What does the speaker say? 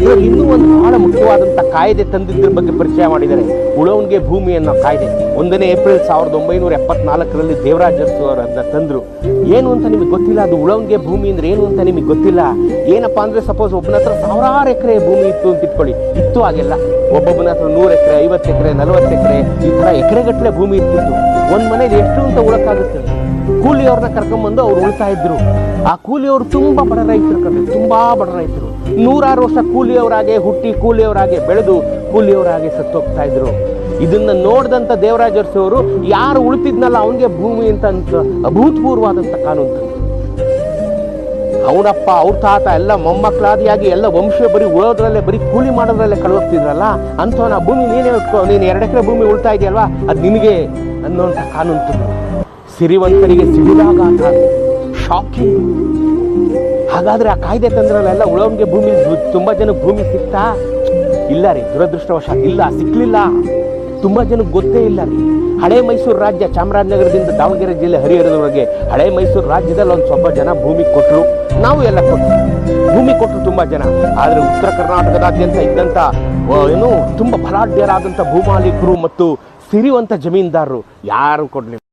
ಇದ್ರಲ್ಲಿ ಇನ್ನೂ ಒಂದು ಬಹಳ ಮುಖ್ಯವಾದಂಥ ಕಾಯ್ದೆ ತಂದಿದ್ದರ ಬಗ್ಗೆ ಪರಿಚಯ ಮಾಡಿದ್ದಾರೆ. ಉಳವನ್ಗೆ ಭೂಮಿ ಅನ್ನೋ ಕಾಯ್ದೆ. ಒಂದನೇ ಏಪ್ರಿಲ್ ಸಾವಿರದ ಒಂಬೈನೂರ ಎಪ್ಪತ್ನಾಲ್ಕರಲ್ಲಿ ದೇವರಾಜ ಅರಸು ಅವರು ಅದನ್ನ ತಂದ್ರು. ಏನು ಅಂತ ನಿಮಗೆ ಗೊತ್ತಿಲ್ಲ? ಅದು ಉಳವನ್ಗೆ ಭೂಮಿ ಅಂದರೆ ಏನು ಅಂತ ನಿಮಗೆ ಗೊತ್ತಿಲ್ಲ? ಏನಪ್ಪ ಅಂದರೆ ಸಪೋಸ್ ಒಬ್ಬನ ಹತ್ರ ಸಾವಿರಾರು ಎಕರೆ ಭೂಮಿ ಇತ್ತು ಅಂತ ಇಟ್ಕೊಳ್ಳಿ. ಇತ್ತು ಆಗಿಲ್ಲ ಒಬ್ಬೊಬ್ಬನ ಹತ್ರ ನೂರು ಎಕರೆ, ಐವತ್ತು ಎಕರೆ, ನಲವತ್ತು ಎಕರೆ ಈ ಥರ ಎಕರೆಗಟ್ಟಲೆ ಭೂಮಿ ಇರ್ತಿತ್ತು. ಒಂದು ಮನೇಲಿ ಎಷ್ಟು ಅಂತ ಉಳಕ್ಕಾಗುತ್ತೆ? ಕೂಲಿಯವ್ರನ್ನ ಕರ್ಕೊಂಬಂದು ಅವ್ರು ಉಳ್ತಾ ಇದ್ರು. ಆ ಕೂಲಿಯವರು ತುಂಬಾ ಬಡ ರೈತರು ಕಣ್ಣು ತುಂಬಾ ಬಡ ರೈತರು. ನೂರಾರು ವರ್ಷ ಕೂಲಿಯವರಾಗೆ ಹುಟ್ಟಿ ಕೂಲಿಯವರಾಗೆ ಬೆಳೆದು ಕೂಲಿಯವರಾಗೆ ಸತ್ತೋಗ್ತಾ ಇದ್ರು. ಇದನ್ನ ನೋಡಿದಂಥ ದೇವರಾಜ ಅರಸು ಅವರು ಯಾರು ಉಳಿತಿದ್ನಲ್ಲ ಅವನಿಗೆ ಭೂಮಿ ಅಂತ ಅಭೂತಪೂರ್ವವಾದಂಥ ಕಾನೂನು ಅವನಪ್ಪ, ಅವ್ರ ತಾತ ಎಲ್ಲ ಮೊಮ್ಮಕ್ಕಳಾದಿಯಾಗಿ ಎಲ್ಲ ವಂಶ ಬರೀ ಉಳೋದ್ರಲ್ಲೇ, ಬರೀ ಕೂಲಿ ಮಾಡೋದ್ರಲ್ಲೇ ಕಳ್ಳೋಗ್ತಿದ್ರಲ್ಲ ಅಂಥವನ ಭೂಮಿ ನೀನೇ ನೀನು ಎರಡು ಎಕರೆ ಭೂಮಿ ಉಳ್ತಾ ಇದೆಯಲ್ವಾ, ಅದು ನಿನಗೆ ಅನ್ನೋಂಥ ಕಾನೂನು ಸಿರಿವಂತರಿಗೆ ಸಿಡಿದಾಗ ಶಾಕಿಂಗ್ ಹಾಗಾದ್ರೆ ಆ ಕಾಯ್ದೆ ತಂದ್ರಲ್ಲೆಲ್ಲ ಉಳವನ್ಗೆ ಭೂಮಿ, ತುಂಬಾ ಜನಕ್ಕೆ ಭೂಮಿ ಸಿಕ್ತಾ? ಇಲ್ಲ ರೀ ದುರದೃಷ್ಟವಶಾತ್ ಇಲ್ಲ ಸಿಕ್ಕಲಿಲ್ಲ ತುಂಬಾ ಜನಕ್ಕೆ ಗೊತ್ತೇ ಇಲ್ಲ ರೀ. ಹಳೆ ಮೈಸೂರು ರಾಜ್ಯ ಚಾಮರಾಜನಗರದಿಂದ ದಾವಣಗೆರೆ ಜಿಲ್ಲೆ ಹರಿಹರದವರೆಗೆ ಹಳೆ ಮೈಸೂರು ರಾಜ್ಯದಲ್ಲಿ ಒಂದು ಸ್ವಲ್ಪ ಜನ ಭೂಮಿ ಕೊಟ್ಟರು ನಾವು ಎಲ್ಲ ಕೊಟ್ಟರು ಭೂಮಿ ಕೊಟ್ಟರು ತುಂಬ ಜನ. ಆದರೆ ಉತ್ತರ ಕರ್ನಾಟಕದಾದ್ಯಂತ ಇದ್ದಂಥ ಏನು, ತುಂಬ ಬಲಾಢ್ಯರಾದಂಥ ಭೂಮಾಲೀಕರು ಮತ್ತು ಸಿರಿವಂತ ಜಮೀನ್ದಾರರು ಯಾರು ಕೊಡಲಿಲ್ಲ.